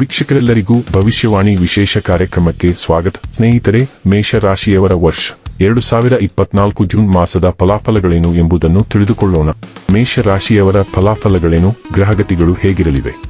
ವೀಕ್ಷಕರೆಲ್ಲರಿಗೂ ಭವಿಷ್ಯವಾಣಿ ವಿಶೇಷ ಕಾರ್ಯಕ್ರಮಕ್ಕೆ ಸ್ವಾಗತ. ಸ್ನೇಹಿತರೆ, ಮೇಷರಾಶಿಯವರ ವರ್ಷ ಎರಡು ಸಾವಿರ ಇಪ್ಪತ್ನಾಲ್ಕು ಜೂನ್ ಮಾಸದ ಫಲಾಫಲಗಳೇನು ಎಂಬುದನ್ನು ತಿಳಿದುಕೊಳ್ಳೋಣ. ಮೇಷರಾಶಿಯವರ ಫಲಾಫಲಗಳೇನು, ಗ್ರಹಗತಿಗಳು ಹೇಗಿರಲಿವೆ?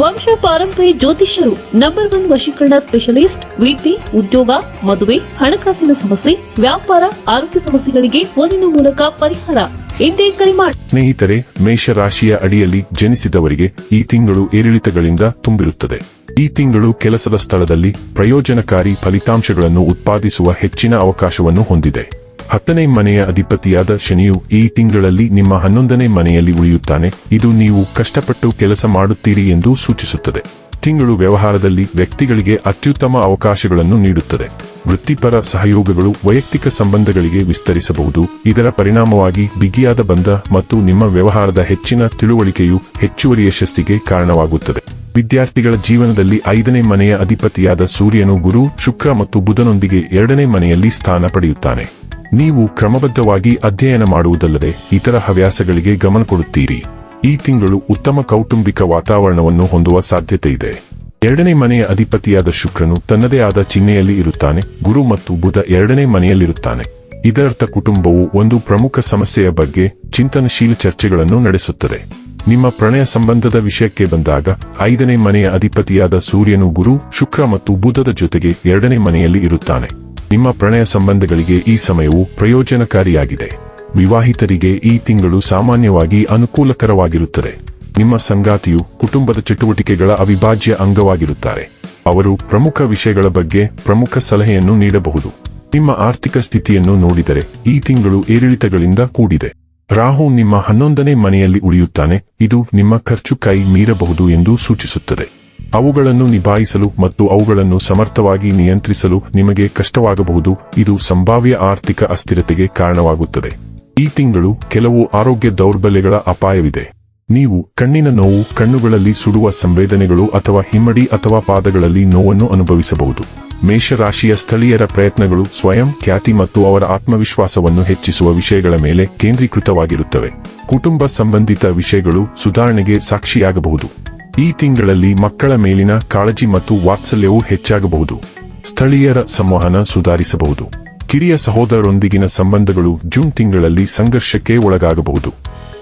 ವಂಶ ಪಾರಂಪರಿ ಜ್ಯೋತಿಷ್ಯರು ನಂಬರ್ ಒನ್ ವಶೀಕರಣ ಸ್ಪೆಷಲಿಸ್ಟ್ ವಿಪಿ ಉದ್ಯೋಗ, ಮದುವೆ, ಹಣಕಾಸಿನ ಸಮಸ್ಯೆ, ವ್ಯಾಪಾರ, ಆರೋಗ್ಯ ಸಮಸ್ಯೆಗಳಿಗೆ ಫೋನಿನ ಮೂಲಕ ಪರಿಹಾರ. ಎಂದೇ ಕರೆ ಮಾಡಿ ಸ್ನೇಹಿತರೆ, ಮೇಷರಾಶಿಯ ಅಡಿಯಲ್ಲಿ ಜನಿಸಿದವರಿಗೆ ಈ ತಿಂಗಳು ಏರಿಳಿತಗಳಿಂದ ತುಂಬಿರುತ್ತದೆ. ಈ ತಿಂಗಳು ಕೆಲಸದ ಸ್ಥಳದಲ್ಲಿ ಪ್ರಯೋಜನಕಾರಿ ಫಲಿತಾಂಶಗಳನ್ನು ಉತ್ಪಾದಿಸುವ ಹೆಚ್ಚಿನ ಅವಕಾಶವನ್ನು ಹೊಂದಿದೆ. ಹತ್ತನೇ ಮನೆಯ ಅಧಿಪತಿಯಾದ ಶನಿಯು ಈ ತಿಂಗಳಲ್ಲಿ ನಿಮ್ಮ ಹನ್ನೊಂದನೇ ಮನೆಯಲ್ಲಿ ಉಳಿಯುತ್ತಾನೆ. ಇದು ನೀವು ಕಷ್ಟಪಟ್ಟು ಕೆಲಸ ಮಾಡುತ್ತೀರಿ ಎಂದು ಸೂಚಿಸುತ್ತದೆ. ತಿಂಗಳು ವ್ಯವಹಾರದಲ್ಲಿ ವ್ಯಕ್ತಿಗಳಿಗೆ ಅತ್ಯುತ್ತಮ ಅವಕಾಶಗಳನ್ನು ನೀಡುತ್ತದೆ. ವೃತ್ತಿಪರ ಸಹಯೋಗಗಳು ವೈಯಕ್ತಿಕ ಸಂಬಂಧಗಳಿಗೆ ವಿಸ್ತರಿಸಬಹುದು. ಇದರ ಪರಿಣಾಮವಾಗಿ ಬಿಗಿಯಾದ ಬಂಧ ಮತ್ತು ನಿಮ್ಮ ವ್ಯವಹಾರದ ಹೆಚ್ಚಿನ ತಿಳುವಳಿಕೆಯು ಹೆಚ್ಚುವರಿ ಯಶಸ್ಸಿಗೆ ಕಾರಣವಾಗುತ್ತದೆ. ವಿದ್ಯಾರ್ಥಿಗಳ ಜೀವನದಲ್ಲಿ ಐದನೇ ಮನೆಯ ಅಧಿಪತಿಯಾದ ಸೂರ್ಯನು ಗುರು, ಶುಕ್ರ ಮತ್ತು ಬುಧನೊಂದಿಗೆ ಎರಡನೇ ಮನೆಯಲ್ಲಿ ಸ್ಥಾನ ಪಡೆಯುತ್ತಾನೆ. ನೀವು ಕ್ರಮಬದ್ಧವಾಗಿ ಅಧ್ಯಯನ ಮಾಡುವುದಲ್ಲದೆ ಇತರ ಹವ್ಯಾಸಗಳಿಗೆ ಗಮನ ಕೊಡುತ್ತೀರಿ. ಈ ತಿಂಗಳು ಉತ್ತಮ ಕೌಟುಂಬಿಕ ವಾತಾವರಣವನ್ನು ಹೊಂದುವ ಸಾಧ್ಯತೆ ಇದೆ. ಎರಡನೇ ಮನೆಯ ಅಧಿಪತಿಯಾದ ಶುಕ್ರನು ತನ್ನದೇ ಆದ ಚಿಹ್ನೆಯಲ್ಲಿ ಇರುತ್ತಾನೆ. ಗುರು ಮತ್ತು ಬುಧ ಎರಡನೇ ಮನೆಯಲ್ಲಿರುತ್ತಾನೆ. ಇದರರ್ಥ ಕುಟುಂಬವು ಒಂದು ಪ್ರಮುಖ ಸಮಸ್ಯೆಯ ಬಗ್ಗೆ ಚಿಂತನಶೀಲ ಚರ್ಚೆಗಳನ್ನು ನಡೆಸುತ್ತದೆ. ನಿಮ್ಮ ಪ್ರಣಯ ಸಂಬಂಧದ ವಿಷಯಕ್ಕೆ ಬಂದಾಗ ಐದನೇ ಮನೆಯ ಅಧಿಪತಿಯಾದ ಸೂರ್ಯನು ಗುರು, ಶುಕ್ರ ಮತ್ತು ಬುಧದ ಜೊತೆಗೆ ಎರಡನೇ ಮನೆಯಲ್ಲಿ ಇರುತ್ತಾನೆ. ನಿಮ್ಮ ಪ್ರಣಯ ಸಂಬಂಧಗಳಿಗೆ ಈ ಸಮಯವು ಪ್ರಯೋಜನಕಾರಿಯಾಗಿದೆ. ವಿವಾಹಿತರಿಗೆ ಈ ತಿಂಗಳು ಸಾಮಾನ್ಯವಾಗಿ ಅನುಕೂಲಕರವಾಗಿರುತ್ತದೆ. ನಿಮ್ಮ ಸಂಗಾತಿಯು ಕುಟುಂಬದ ಚಟುವಟಿಕೆಗಳ ಅವಿಭಾಜ್ಯ ಅಂಗವಾಗಿರುತ್ತಾರೆ. ಅವರು ಪ್ರಮುಖ ವಿಷಯಗಳ ಬಗ್ಗೆ ಪ್ರಮುಖ ಸಲಹೆಯನ್ನು ನೀಡಬಹುದು. ನಿಮ್ಮ ಆರ್ಥಿಕ ಸ್ಥಿತಿಯನ್ನು ನೋಡಿದರೆ ಈ ತಿಂಗಳು ಏರಿಳಿತಗಳಿಂದ ಕೂಡಿದೆ. ರಾಹು ನಿಮ್ಮ ಹನ್ನೊಂದನೇ ಮನೆಯಲ್ಲಿ ಉಳಿಯುತ್ತಾನೆ. ಇದು ನಿಮ್ಮ ಖರ್ಚು ಕೈ ಮೀರಬಹುದು ಎಂದು ಸೂಚಿಸುತ್ತದೆ. ಅವುಗಳನ್ನು ನಿಭಾಯಿಸಲು ಮತ್ತು ಅವುಗಳನ್ನು ಸಮರ್ಥವಾಗಿ ನಿಯಂತ್ರಿಸಲು ನಿಮಗೆ ಕಷ್ಟವಾಗಬಹುದು. ಇದು ಸಂಭಾವ್ಯ ಆರ್ಥಿಕ ಅಸ್ಥಿರತೆಗೆ ಕಾರಣವಾಗುತ್ತದೆ. ಈ ತಿಂಗಳು ಕೆಲವು ಆರೋಗ್ಯ ದೌರ್ಬಲ್ಯಗಳ ಅಪಾಯವಿದೆ. ನೀವು ಕಣ್ಣಿನ ನೋವು, ಕಣ್ಣುಗಳಲ್ಲಿ ಸುಡುವ ಸಂವೇದನೆಗಳು ಅಥವಾ ಹಿಮ್ಮಡಿ ಅಥವಾ ಪಾದಗಳಲ್ಲಿ ನೋವನ್ನು ಅನುಭವಿಸಬಹುದು. ಮೇಷರಾಶಿಯ ಸ್ಥಳೀಯರ ಪ್ರಯತ್ನಗಳು ಸ್ವಯಂ ಖ್ಯಾತಿ ಮತ್ತು ಅವರ ಆತ್ಮವಿಶ್ವಾಸವನ್ನು ಹೆಚ್ಚಿಸುವ ವಿಷಯಗಳ ಮೇಲೆ ಕೇಂದ್ರೀಕೃತವಾಗಿರುತ್ತವೆ. ಕುಟುಂಬ ಸಂಬಂಧಿತ ವಿಷಯಗಳು ಸುಧಾರಣೆಗೆ ಸಾಕ್ಷಿಯಾಗಬಹುದು. ಈ ತಿಂಗಳಲ್ಲಿ ಮಕ್ಕಳ ಮೇಲಿನ ಕಾಳಜಿ ಮತ್ತು ವಾತ್ಸಲ್ಯವು ಹೆಚ್ಚಾಗಬಹುದು. ಸ್ಥಳೀಯರ ಸಂವಹನ ಸುಧಾರಿಸಬಹುದು. ಕಿರಿಯ ಸಹೋದರರೊಂದಿಗಿನ ಸಂಬಂಧಗಳು ಜೂನ್ ತಿಂಗಳಲ್ಲಿ ಸಂಘರ್ಷಕ್ಕೆ ಒಳಗಾಗಬಹುದು.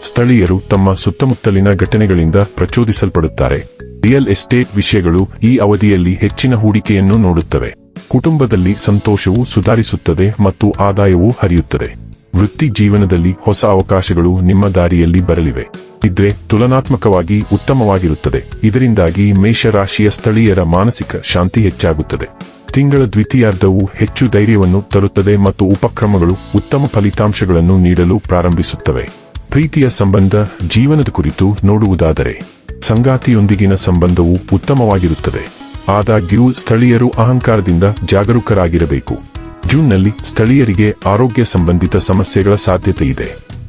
ಸ್ಥಳೀಯರು ತಮ್ಮ ಸುತ್ತಮುತ್ತಲಿನ ಘಟನೆಗಳಿಂದ ಪ್ರಚೋದಿಸಲ್ಪಡುತ್ತಾರೆ. ರಿಯಲ್ ಎಸ್ಟೇಟ್ ವಿಷಯಗಳು ಈ ಅವಧಿಯಲ್ಲಿ ಹೆಚ್ಚಿನ ಹೂಡಿಕೆಯನ್ನು ನೋಡುತ್ತವೆ. ಕುಟುಂಬದಲ್ಲಿ ಸಂತೋಷವು ಸುಧಾರಿಸುತ್ತದೆ ಮತ್ತು ಆದಾಯವು ಹರಿಯುತ್ತದೆ. ವೃತ್ತಿ ಜೀವನದಲ್ಲಿ ಹೊಸ ಅವಕಾಶಗಳು ನಿಮ್ಮ ದಾರಿಯಲ್ಲಿ ಬರಲಿವೆ. ಇದ್ರೆ ತುಲನಾತ್ಮಕವಾಗಿ ಉತ್ತಮವಾಗಿರುತ್ತದೆ. ಇದರಿಂದಾಗಿ ಮೇಷರಾಶಿಯ ಸ್ಥಳೀಯರ ಮಾನಸಿಕ ಶಾಂತಿ ಹೆಚ್ಚಾಗುತ್ತದೆ. ತಿಂಗಳ ದ್ವಿತೀಯಾರ್ಧವು ಹೆಚ್ಚು ಧೈರ್ಯವನ್ನು ತರುತ್ತದೆ ಮತ್ತು ಉಪಕ್ರಮಗಳು ಉತ್ತಮ ಫಲಿತಾಂಶಗಳನ್ನು ನೀಡಲು ಪ್ರಾರಂಭಿಸುತ್ತವೆ. ಪ್ರೀತಿಯ ಸಂಬಂಧ ಜೀವನದ ಕುರಿತು ನೋಡುವುದಾದರೆ, ಸಂಗಾತಿಯೊಂದಿಗಿನ ಸಂಬಂಧವು ಉತ್ತಮವಾಗಿರುತ್ತದೆ. ಆದಾಗ್ಯೂ ಸ್ಥಳೀಯರು ಅಹಂಕಾರದಿಂದ ಜಾಗರೂಕರಾಗಿರಬೇಕು. ಜೂನ್ನಲ್ಲಿ ಸ್ಥಳೀಯರಿಗೆ ಆರೋಗ್ಯ ಸಂಬಂಧಿತ ಸಮಸ್ಯೆಗಳ ಸಾಧ್ಯತೆ ಇದೆ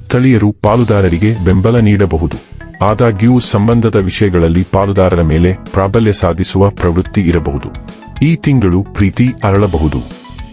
ಸ್ಥಳೀಯರು ಪಾಲುದಾರರಿಗೆ ಬೆಂಬಲ ನೀಡಬಹುದು. ಆದಾಗ್ಯೂ, ಸಂಬಂಧದ ವಿಷಯಗಳಲ್ಲಿ ಪಾಲುದಾರರ ಮೇಲೆ ಪ್ರಾಬಲ್ಯ ಸಾಧಿಸುವ ಪ್ರವೃತ್ತಿ ಇರಬಹುದು. ಈ ತಿಂಗಳು ಪ್ರೀತಿ ಅರಳಬಹುದು.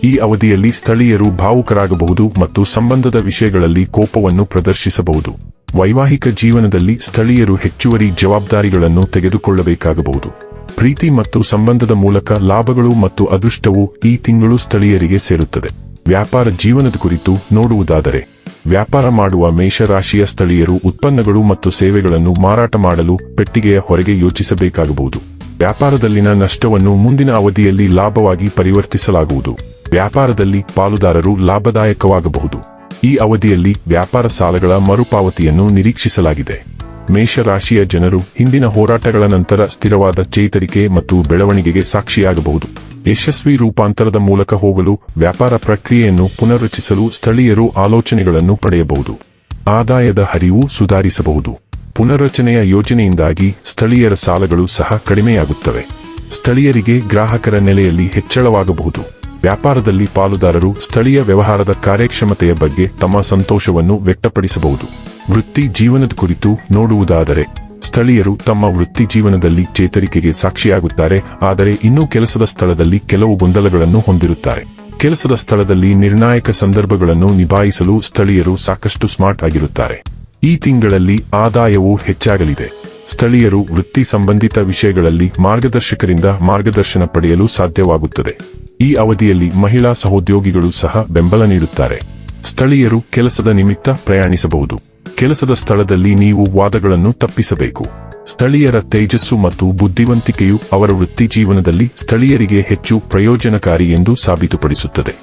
ಈ ಅವಧಿಯಲ್ಲಿ ಸ್ಥಳೀಯರು ಭಾವುಕರಾಗಬಹುದು ಮತ್ತು ಸಂಬಂಧದ ವಿಷಯಗಳಲ್ಲಿ ಕೋಪವನ್ನು ಪ್ರದರ್ಶಿಸಬಹುದು. ವೈವಾಹಿಕ ಜೀವನದಲ್ಲಿ ಸ್ಥಳೀಯರು ಹೆಚ್ಚುವರಿ ಜವಾಬ್ದಾರಿಗಳನ್ನು ತೆಗೆದುಕೊಳ್ಳಬೇಕಾಗಬಹುದು. ಪ್ರೀತಿ ಮತ್ತು ಸಂಬಂಧದ ಮೂಲಕ ಲಾಭಗಳು ಮತ್ತು ಅದೃಷ್ಟವು ಈ ತಿಂಗಳು ಸ್ಥಳೀಯರಿಗೆ ಸೇರುತ್ತದೆ. ವ್ಯಾಪಾರ ಜೀವನದ ಕುರಿತು ನೋಡುವುದಾದರೆ, ವ್ಯಾಪಾರ ಮಾಡುವ ಮೇಷರಾಶಿಯ ಸ್ಥಳೀಯರು ಉತ್ಪನ್ನಗಳು ಮತ್ತು ಸೇವೆಗಳನ್ನು ಮಾರಾಟ ಮಾಡಲು ಪೆಟ್ಟಿಗೆಯ ಹೊರಗೆ ಯೋಚಿಸಬೇಕಾಗಬಹುದು. ವ್ಯಾಪಾರದಲ್ಲಿನ ನಷ್ಟವನ್ನು ಮುಂದಿನ ಅವಧಿಯಲ್ಲಿ ಲಾಭವಾಗಿ ಪರಿವರ್ತಿಸಲಾಗುವುದು. ವ್ಯಾಪಾರದಲ್ಲಿ ಪಾಲುದಾರರು ಲಾಭದಾಯಕವಾಗಬಹುದು. ಈ ಅವಧಿಯಲ್ಲಿ ವ್ಯಾಪಾರ ಸಾಲಗಳ ಮರುಪಾವತಿಯನ್ನು ನಿರೀಕ್ಷಿಸಲಾಗಿದೆ. ಮೇಷರಾಶಿಯ ಜನರು ಹಿಂದಿನ ಹೋರಾಟಗಳ ನಂತರ ಸ್ಥಿರವಾದ ಚೇತರಿಕೆ ಮತ್ತು ಬೆಳವಣಿಗೆಗೆ ಸಾಕ್ಷಿಯಾಗಬಹುದು. ಯಶಸ್ವಿ ರೂಪಾಂತರದ ಮೂಲಕ ಹೋಗಲು ವ್ಯಾಪಾರ ಪ್ರಕ್ರಿಯೆಯನ್ನು ಪುನರ್ರಚಿಸಲು ಸ್ಥಳೀಯರು ಆಲೋಚನೆಗಳನ್ನು ಪಡೆಯಬಹುದು. ಆದಾಯದ ಹರಿವು ಸುಧಾರಿಸಬಹುದು. ಪುನರ್ರಚನೆಯ ಯೋಜನೆಯಿಂದಾಗಿ ಸ್ಥಳೀಯರ ಸಾಲಗಳು ಸಹ ಕಡಿಮೆಯಾಗುತ್ತವೆ. ಸ್ಥಳೀಯರಿಗೆ ಗ್ರಾಹಕರ ನೆಲೆಯಲ್ಲಿ ಹೆಚ್ಚಳವಾಗಬಹುದು. ವ್ಯಾಪಾರದಲ್ಲಿ ಪಾಲುದಾರರು ಸ್ಥಳೀಯ ವ್ಯವಹಾರದ ಕಾರ್ಯಕ್ಷಮತೆಯ ಬಗ್ಗೆ ತಮ್ಮ ಸಂತೋಷವನ್ನು ವ್ಯಕ್ತಪಡಿಸಬಹುದು. ವೃತ್ತಿ ಜೀವನದ ಕುರಿತು ನೋಡುವುದಾದರೆ, ಸ್ಥಳೀಯರು ತಮ್ಮ ವೃತ್ತಿ ಜೀವನದಲ್ಲಿ ಚೇತರಿಕೆಗೆ ಸಾಕ್ಷಿಯಾಗುತ್ತಾರೆ, ಆದರೆ ಇನ್ನೂ ಕೆಲಸದ ಸ್ಥಳದಲ್ಲಿ ಕೆಲವು ಗೊಂದಲಗಳನ್ನು ಹೊಂದಿರುತ್ತಾರೆ. ಕೆಲಸದ ಸ್ಥಳದಲ್ಲಿ ನಿರ್ಣಾಯಕ ಸಂದರ್ಭಗಳನ್ನು ನಿಭಾಯಿಸಲು ಸ್ಥಳೀಯರು ಸಾಕಷ್ಟು ಸ್ಮಾರ್ಟ್ ಆಗಿರುತ್ತಾರೆ. ಈ ತಿಂಗಳಲ್ಲಿ ಆದಾಯವು ಹೆಚ್ಚಾಗಲಿದೆ. ಸ್ಥಳೀಯರು ವೃತ್ತಿ ಸಂಬಂಧಿತ ವಿಷಯಗಳಲ್ಲಿ ಮಾರ್ಗದರ್ಶಕರಿಂದ ಮಾರ್ಗದರ್ಶನ ಪಡೆಯಲು ಸಾಧ್ಯವಾಗುತ್ತದೆ. ಈ ಅವಧಿಯಲ್ಲಿ ಮಹಿಳಾ ಸಹೋದ್ಯೋಗಿಗಳು ಸಹ ಬೆಂಬಲ ನೀಡುತ್ತಾರೆ. ಸ್ಥಳೀಯರು ಕೆಲಸದ ನಿಮಿತ್ತ ಪ್ರಯಾಣಿಸಬಹುದು. ಕೆಲಸದ ಸ್ಥಳದಲ್ಲಿ ನೀವು ವಾದಗಳನ್ನು ತಪ್ಪಿಸಬೇಕು. ಸ್ಥಳೀಯರ ತೇಜಸ್ಸು ಮತ್ತು ಬುದ್ಧಿವಂತಿಕೆಯು ಅವರ ವೃತ್ತಿ ಜೀವನದಲ್ಲಿ ಸ್ಥಳೀಯರಿಗೆ ಹೆಚ್ಚು ಪ್ರಯೋಜನಕಾರಿ ಎಂದು ಸಾಬೀತುಪಡಿಸುತ್ತದೆ.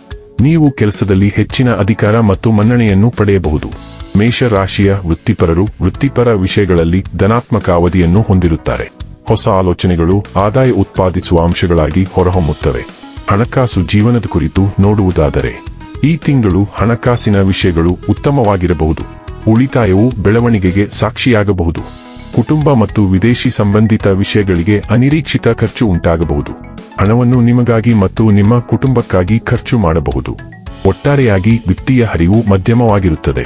ನೀವು ಕೆಲಸದಲ್ಲಿ ಹೆಚ್ಚಿನ ಅಧಿಕಾರ ಮತ್ತು ಮನ್ನಣೆಯನ್ನು ಪಡೆಯಬಹುದು. ಮೇಷ ರಾಶಿಯ ವೃತ್ತಿಪರರು ವೃತ್ತಿಪರ ವಿಷಯಗಳಲ್ಲಿ ಧನಾತ್ಮಕ ಅವಧಿಯನ್ನು ಹೊಂದಿರುತ್ತಾರೆ. ಹೊಸ ಆಲೋಚನೆಗಳು ಆದಾಯ ಉತ್ಪಾದಿಸುವ ಅಂಶಗಳಾಗಿ ಹೊರಹೊಮ್ಮುತ್ತವೆ. ಹಣಕಾಸು ಜೀವನದ ಕುರಿತು ನೋಡುವುದಾದರೆ, ಈ ತಿಂಗಳು ಹಣಕಾಸಿನ ವಿಷಯಗಳು ಉತ್ತಮವಾಗಿರಬಹುದು. ಉಳಿತಾಯವು ಬೆಳವಣಿಗೆಗೆ ಸಾಕ್ಷಿಯಾಗಬಹುದು. ಕುಟುಂಬ ಮತ್ತು ವಿದೇಶಿ ಸಂಬಂಧಿತ ವಿಷಯಗಳಿಗೆ ಅನಿರೀಕ್ಷಿತ ಖರ್ಚು ಉಂಟಾಗಬಹುದು. ಹಣವನ್ನು ನಿಮಗಾಗಿ ಮತ್ತು ನಿಮ್ಮ ಕುಟುಂಬಕ್ಕಾಗಿ ಖರ್ಚು ಮಾಡಬಹುದು. ಒಟ್ಟಾರೆಯಾಗಿ ವಿತ್ತೀಯ ಹರಿವು ಮಧ್ಯಮವಾಗಿರುತ್ತದೆ.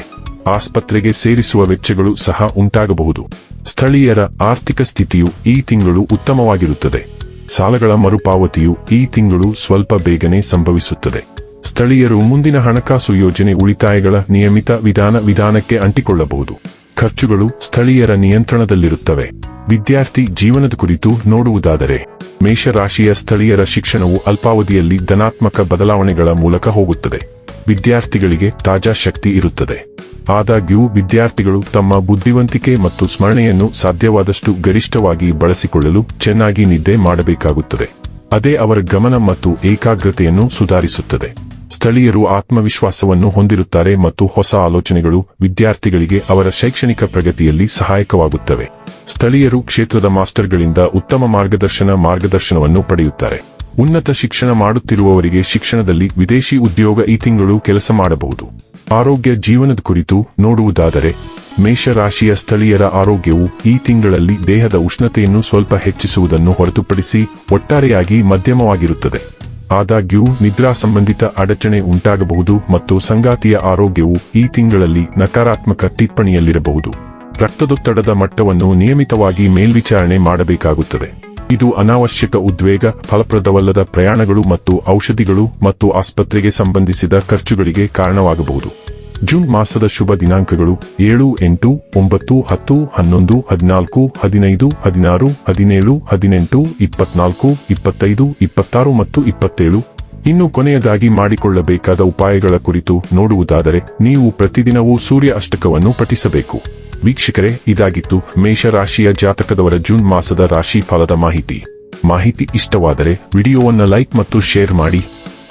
ಆಸ್ಪತ್ರೆಗೆ ಸೇರಿಸುವ ವೆಚ್ಚಗಳು ಸಹ ಉಂಟಾಗಬಹುದು. ಸ್ಥಳೀಯರ ಆರ್ಥಿಕ ಸ್ಥಿತಿಯು ಈ ತಿಂಗಳು ಉತ್ತಮವಾಗಿರುತ್ತದೆ. ಸಾಲಗಳ ಮರುಪಾವತಿಯು ಈ ತಿಂಗಳು ಸ್ವಲ್ಪ ಬೇಗನೆ ಸಂಭವಿಸುತ್ತದೆ. ಸ್ಥಳೀಯರು ಮುಂದಿನ ಹಣಕಾಸು ಯೋಜನೆ ಉಳಿತಾಯಗಳ ನಿಯಮಿತ ವಿಧಾನ ವಿಧಾನಕ್ಕೆ ಅಂಟಿಕೊಳ್ಳಬಹುದು. ಖರ್ಚುಗಳು ಸ್ಥಳೀಯರ ನಿಯಂತ್ರಣದಲ್ಲಿರುತ್ತವೆ. ವಿದ್ಯಾರ್ಥಿ ಜೀವನದ ಕುರಿತು ನೋಡುವುದಾದರೆ, ಮೇಷರಾಶಿಯ ಸ್ಥಳೀಯರ ಶಿಕ್ಷಣವು ಅಲ್ಪಾವಧಿಯಲ್ಲಿ ಧನಾತ್ಮಕ ಬದಲಾವಣೆಗಳ ಮೂಲಕ ಹೋಗುತ್ತದೆ. ವಿದ್ಯಾರ್ಥಿಗಳಿಗೆ ತಾಜಾ ಶಕ್ತಿ ಇರುತ್ತದೆ. ಆದಾಗ್ಯೂ, ವಿದ್ಯಾರ್ಥಿಗಳು ತಮ್ಮ ಬುದ್ಧಿವಂತಿಕೆ ಮತ್ತು ಸ್ಮರಣೆಯನ್ನು ಸಾಧ್ಯವಾದಷ್ಟು ಗರಿಷ್ಠವಾಗಿ ಬಳಸಿಕೊಳ್ಳಲು ಚೆನ್ನಾಗಿ ನಿದ್ದೆ ಮಾಡಬೇಕಾಗುತ್ತದೆ. ಅದೇ ಅವರ ಗಮನ ಮತ್ತು ಏಕಾಗ್ರತೆಯನ್ನು ಸುಧಾರಿಸುತ್ತದೆ. ಸ್ಥಳೀಯರು ಆತ್ಮವಿಶ್ವಾಸವನ್ನು ಹೊಂದಿರುತ್ತಾರೆ ಮತ್ತು ಹೊಸ ಆಲೋಚನೆಗಳು ವಿದ್ಯಾರ್ಥಿಗಳಿಗೆ ಅವರ ಶೈಕ್ಷಣಿಕ ಪ್ರಗತಿಯಲ್ಲಿ ಸಹಾಯಕವಾಗುತ್ತವೆ. ಸ್ಥಳೀಯರು ಕ್ಷೇತ್ರದ ಮಾಸ್ಟರ್ಗಳಿಂದ ಉತ್ತಮ ಮಾರ್ಗದರ್ಶನ ಮಾರ್ಗದರ್ಶನವನ್ನು ಪಡೆಯುತ್ತಾರೆ. ಉನ್ನತ ಶಿಕ್ಷಣ ಮಾಡುತ್ತಿರುವವರಿಗೆ ಶಿಕ್ಷಣದಲ್ಲಿ ವಿದೇಶಿ ಉದ್ಯೋಗ ಈ ತಿಂಗಳು ಕೆಲಸ ಮಾಡಬಹುದು. ಆರೋಗ್ಯ ಜೀವನದ ಕುರಿತು ನೋಡುವುದಾದರೆ, ಮೇಷರಾಶಿಯ ಸ್ಥಳೀಯರ ಆರೋಗ್ಯವು ಈ ತಿಂಗಳಲ್ಲಿ ದೇಹದ ಉಷ್ಣತೆಯನ್ನು ಸ್ವಲ್ಪ ಹೆಚ್ಚಿಸುವುದನ್ನು ಹೊರತುಪಡಿಸಿ ಒಟ್ಟಾರೆಯಾಗಿ ಮಧ್ಯಮವಾಗಿರುತ್ತದೆ. ಆದಾಗ್ಯೂ, ನಿದ್ರಾ ಸಂಬಂಧಿತ ಅಡಚಣೆ ಉಂಟಾಗಬಹುದು ಮತ್ತು ಸಂಗಾತಿಯ ಆರೋಗ್ಯವು ಈ ತಿಂಗಳಲ್ಲಿ ನಕಾರಾತ್ಮಕ ಟಿಪ್ಪಣಿಯಲ್ಲಿರಬಹುದು. ರಕ್ತದೊತ್ತಡದ ಮಟ್ಟವನ್ನು ನಿಯಮಿತವಾಗಿ ಮೇಲ್ವಿಚಾರಣೆ ಮಾಡಬೇಕಾಗುತ್ತದೆ. ಇದು ಅನಾವಶ್ಯಕ ಉದ್ವೇಗ, ಫಲಪ್ರದವಲ್ಲದ ಪ್ರಯಾಣಗಳು ಮತ್ತು ಔಷಧಿಗಳು ಮತ್ತು ಆಸ್ಪತ್ರೆಗೆ ಸಂಬಂಧಿಸಿದ ಖರ್ಚುಗಳಿಗೆ ಕಾರಣವಾಗಬಹುದು. ಜೂನ್ ಮಾಸದ ಶುಭ ದಿನಾಂಕಗಳು ಏಳು, ಎಂಟು, ಒಂಬತ್ತು, ಹತ್ತು, ಹನ್ನೊಂದು, ಹದಿನಾಲ್ಕು, ಹದಿನೈದು, ಹದಿನಾರು, ಹದಿನೇಳು, ಹದಿನೆಂಟು, ಇಪ್ಪತ್ನಾಲ್ಕು, ಇಪ್ಪತ್ತೈದು, ಇಪ್ಪತ್ತಾರು ಮತ್ತು ಇಪ್ಪತ್ತೇಳು. ಇನ್ನು ಕೊನೆಯದಾಗಿ ಮಾಡಿಕೊಳ್ಳಬೇಕಾದ ಉಪಾಯಗಳ ಕುರಿತು ನೋಡುವುದಾದರೆ ನೀವು ಪ್ರತಿದಿನವೂ ಸೂರ್ಯ ಅಷ್ಟಕವನ್ನು ಪಠಿಸಬೇಕು. ವೀಕ್ಷಕರೇ, ಇದಾಗಿತ್ತು ಮೇಷರಾಶಿಯ ಜಾತಕದವರ ಜೂನ್ ಮಾಸದ ರಾಶಿ ಫಲದ ಮಾಹಿತಿ. ಮಾಹಿತಿ ಇಷ್ಟವಾದರೆ ವಿಡಿಯೋವನ್ನು ಲೈಕ್ ಮತ್ತು ಶೇರ್ ಮಾಡಿ.